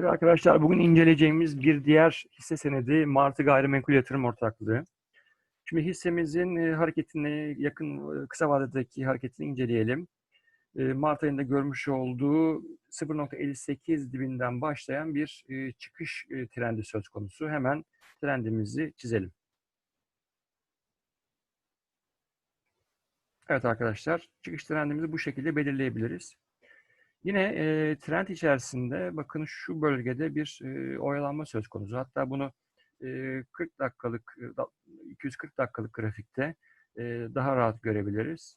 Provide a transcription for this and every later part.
Evet arkadaşlar bugün inceleyeceğimiz bir diğer hisse senedi Martı Gayrimenkul Yatırım Ortaklığı. Şimdi hissemizin e, hareketini yakın e, kısa vadedeki hareketini inceleyelim. E, Mart ayında görmüş olduğu 0.58 dibinden başlayan bir çıkış trendi söz konusu. Hemen trendimizi çizelim. Evet arkadaşlar çıkış trendimizi bu şekilde belirleyebiliriz. Yine e, trend içerisinde bakın şu bölgede bir e, oyalanma söz konusu. Hatta bunu e, 40 dakikalık, 240 dakikalık grafikte e, daha rahat görebiliriz.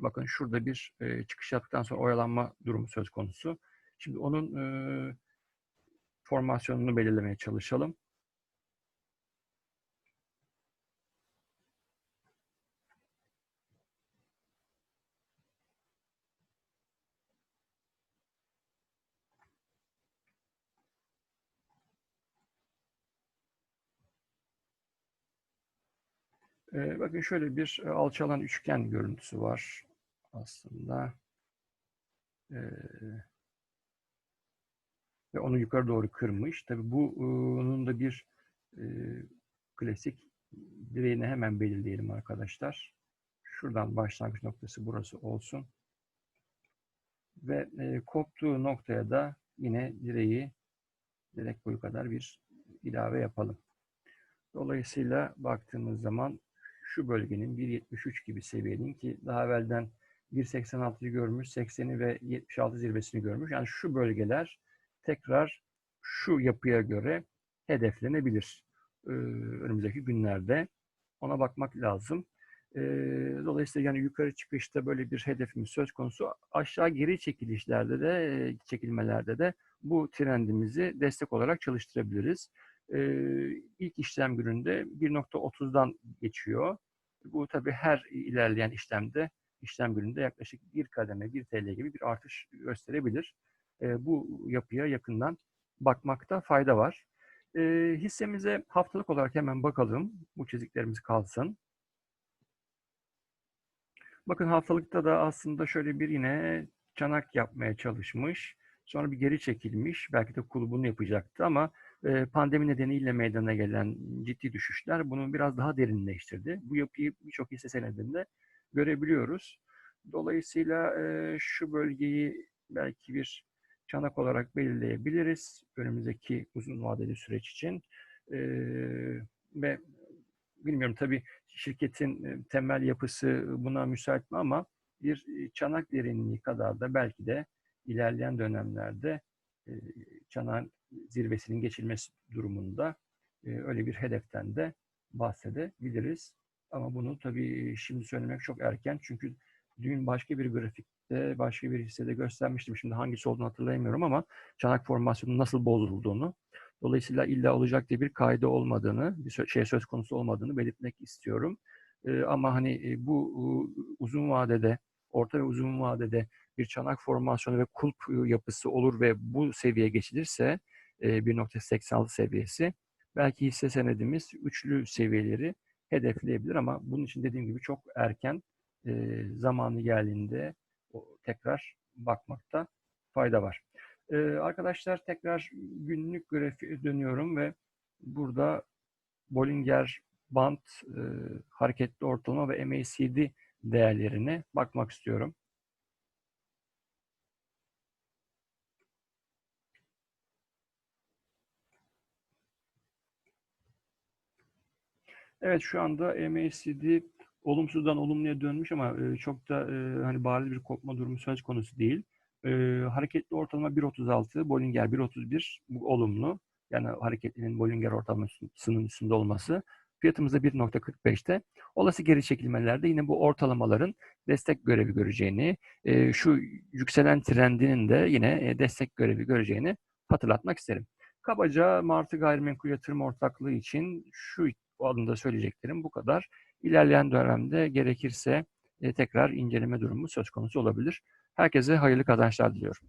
Bakın şurada bir e, çıkış yaptıktan sonra oyalanma durumu söz konusu. Şimdi onun e, formasyonunu belirlemeye çalışalım. Bakın şöyle bir e, alçalan üçgen görüntüsü var aslında. Ee, ve onu yukarı doğru kırmış. Tabii bunun da bir e, klasik direğini hemen belirleyelim arkadaşlar. Şuradan başlangıç noktası burası olsun. Ve e, koptuğu noktaya da yine direği direk boyu kadar bir ilave yapalım. Dolayısıyla baktığımız zaman şu bölgenin 1.73 gibi seviyenin ki daha evvelden 1.86'yı görmüş, 80'i ve 76 zirvesini görmüş. Yani şu bölgeler tekrar şu yapıya göre hedeflenebilir ee, önümüzdeki günlerde. Ona bakmak lazım. Ee, dolayısıyla yani yukarı çıkışta böyle bir hedefimiz söz konusu. Aşağı geri çekilişlerde de, çekilmelerde de bu trendimizi destek olarak çalıştırabiliriz. Ee, ilk işlem gününde 1.30'dan geçiyor. Bu tabii her ilerleyen işlemde işlem gününde yaklaşık bir kademe, bir TL gibi bir artış gösterebilir. E, bu yapıya yakından bakmakta fayda var. E, hissemize haftalık olarak hemen bakalım. Bu çiziklerimiz kalsın. Bakın haftalıkta da aslında şöyle bir yine çanak yapmaya çalışmış. Sonra bir geri çekilmiş. Belki de kulübünü yapacaktı ama pandemi nedeniyle meydana gelen ciddi düşüşler bunu biraz daha derinleştirdi. Bu yapıyı birçok hisse senedinde görebiliyoruz. Dolayısıyla şu bölgeyi belki bir çanak olarak belirleyebiliriz önümüzdeki uzun vadeli süreç için. Ve bilmiyorum tabii şirketin temel yapısı buna müsait mi ama bir çanak derinliği kadar da belki de ilerleyen dönemlerde çanağın zirvesinin geçilmesi durumunda öyle bir hedeften de bahsedebiliriz. Ama bunu tabii şimdi söylemek çok erken çünkü dün başka bir grafikte, başka bir hissede göstermiştim. Şimdi hangisi olduğunu hatırlayamıyorum ama çanak formasyonunun nasıl bozulduğunu, dolayısıyla illa olacak diye bir kaydı olmadığını, bir şey söz konusu olmadığını belirtmek istiyorum. Ama hani bu uzun vadede, orta ve uzun vadede bir çanak formasyonu ve kulp yapısı olur ve bu seviye geçilirse 1.86 seviyesi belki hisse senedimiz üçlü seviyeleri hedefleyebilir ama bunun için dediğim gibi çok erken zamanı geldiğinde tekrar bakmakta fayda var. Arkadaşlar tekrar günlük grafiğe dönüyorum ve burada Bollinger Band hareketli ortalama ve MACD değerlerine bakmak istiyorum. Evet şu anda MACD olumsuzdan olumluya dönmüş ama e, çok da e, hani bariz bir kopma durumu söz konusu değil. E, hareketli ortalama 1.36, Bollinger 1.31 bu olumlu. Yani hareketlinin Bollinger ortalamasının üstünde olması. Fiyatımız da 1.45'te. Olası geri çekilmelerde yine bu ortalamaların destek görevi göreceğini, şu yükselen trendinin de yine destek görevi göreceğini hatırlatmak isterim. Kabaca Martı Gayrimenkul Yatırım Ortaklığı için şu bu adında söyleyeceklerim bu kadar. İlerleyen dönemde gerekirse e, tekrar inceleme durumu söz konusu olabilir. Herkese hayırlı kazançlar diliyorum.